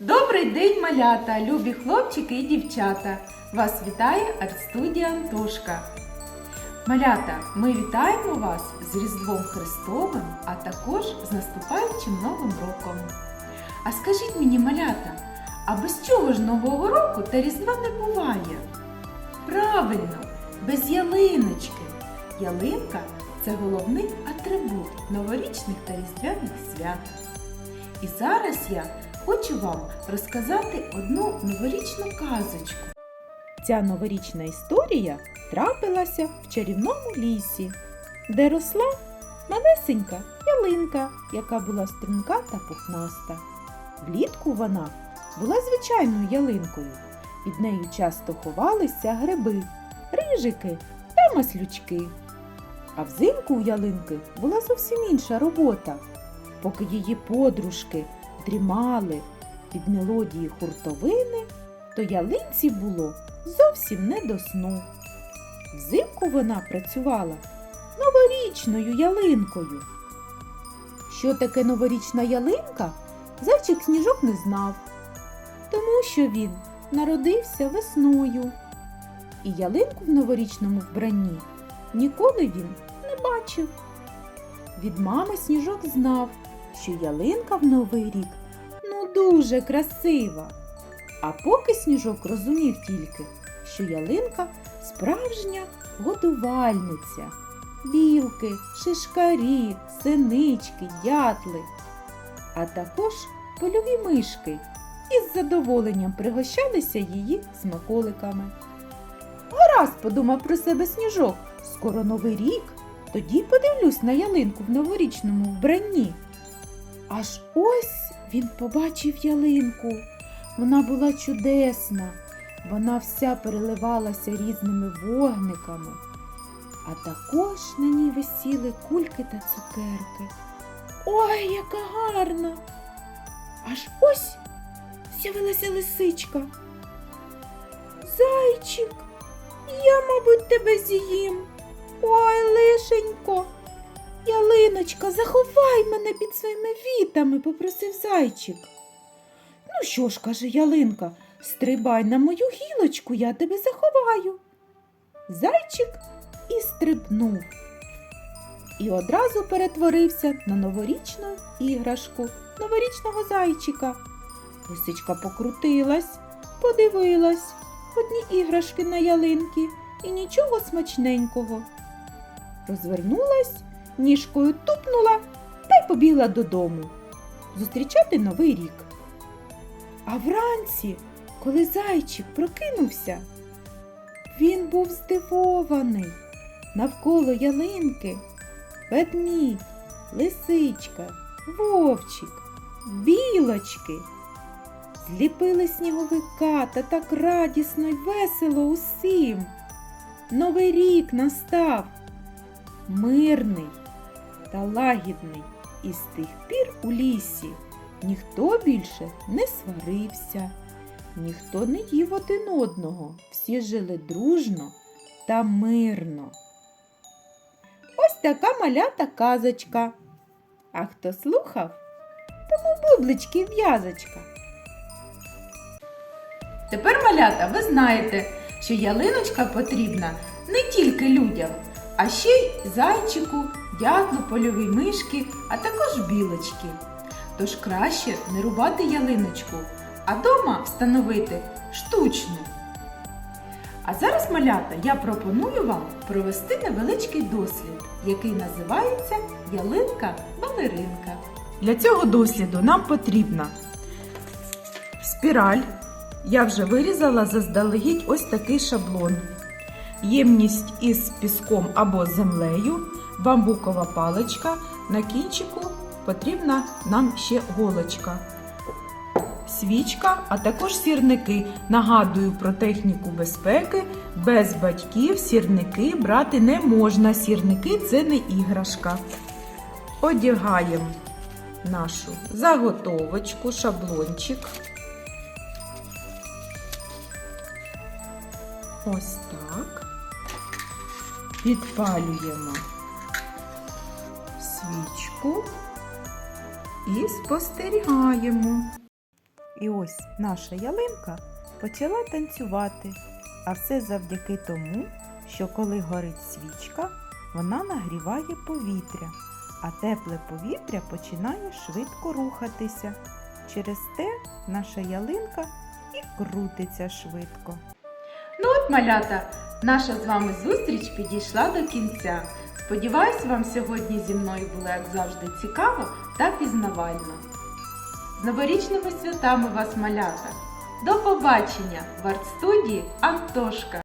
Добрий день, малята, любі хлопчики і дівчата! Вас вітає артстудія Антошка. Малята, ми вітаємо вас з Різдвом Христовим, а також з наступаючим Новим роком. А скажіть мені, малята, а без чого ж Нового року та Різдва не буває? Правильно, без ялиночки. Ялинка це головний атрибут новорічних та різдвяних свят. І зараз я хочу вам розказати одну новорічну казочку. Ця новорічна історія трапилася в чарівному лісі, де росла малесенька ялинка, яка була струнка та пухнаста. Влітку вона була звичайною ялинкою. Під нею часто ховалися гриби, рижики та маслючки. А взимку у ялинки була зовсім інша робота. Поки її подружки дрімали під мелодії хуртовини, то ялинці було зовсім не до сну. Взимку вона працювала новорічною ялинкою. Що таке новорічна ялинка, зайчик сніжок не знав, тому що він народився весною. І ялинку в новорічному вбранні ніколи він бачив. Від мами сніжок знав, що ялинка в новий рік ну дуже красива. А поки сніжок розумів тільки, що ялинка справжня годувальниця. Білки, шишкарі, синички, дятли, а також польові мишки із задоволенням пригощалися її смаколиками. Гаразд, подумав про себе сніжок, скоро новий рік, тоді подивлюсь на ялинку в новорічному вбранні. Аж ось він побачив ялинку. Вона була чудесна, вона вся переливалася різними вогниками, а також на ній висіли кульки та цукерки. Ой, яка гарна! Аж ось з'явилася лисичка. Зайчик, я, мабуть, тебе з'їм. Ой, лишенько. Ялиночка, заховай мене під своїми вітами, попросив зайчик. Ну що ж, каже ялинка, стрибай на мою гілочку, я тебе заховаю. Зайчик і стрибнув. І одразу перетворився на новорічну іграшку, новорічного зайчика. Лисичка покрутилась, подивилась, одні іграшки на ялинки і нічого смачненького. Розвернулась, ніжкою тупнула та й побігла додому зустрічати новий рік. А вранці, коли зайчик прокинувся, він був здивований. Навколо ялинки ведмідь, лисичка, вовчик, білочки. Зліпили сніговика та так радісно й весело усім. Новий рік настав мирний та лагідний, і з тих пір у лісі ніхто більше не сварився, ніхто не їв один одного, всі жили дружно та мирно. Ось така малята казочка. А хто слухав, тому бублички в'язочка. Тепер, малята, ви знаєте, що ялиночка потрібна не тільки людям, а ще й зайчику, дятлу, польовій мишки, а також білочки. Тож краще не рубати ялиночку, а дома встановити штучну. А зараз, малята, я пропоную вам провести невеличкий дослід, який називається ялинка-балеринка. Для цього досліду нам потрібна спіраль. Я вже вирізала заздалегідь ось такий шаблон. Ємність із піском або землею, бамбукова паличка. На кінчику потрібна нам ще голочка. Свічка, а також сірники. Нагадую про техніку безпеки. Без батьків сірники брати не можна. Сірники це не іграшка. Одягаємо нашу заготовочку, шаблончик. Ось так. Підпалюємо свічку і спостерігаємо. І ось наша ялинка почала танцювати, а все завдяки тому, що коли горить свічка, вона нагріває повітря, а тепле повітря починає швидко рухатися. Через те наша ялинка і крутиться швидко. Ну от, малята, наша з вами зустріч підійшла до кінця. Сподіваюсь, вам сьогодні зі мною було, як завжди, цікаво та пізнавально. З новорічними святами вас, малята! До побачення в арт-студії Антошка!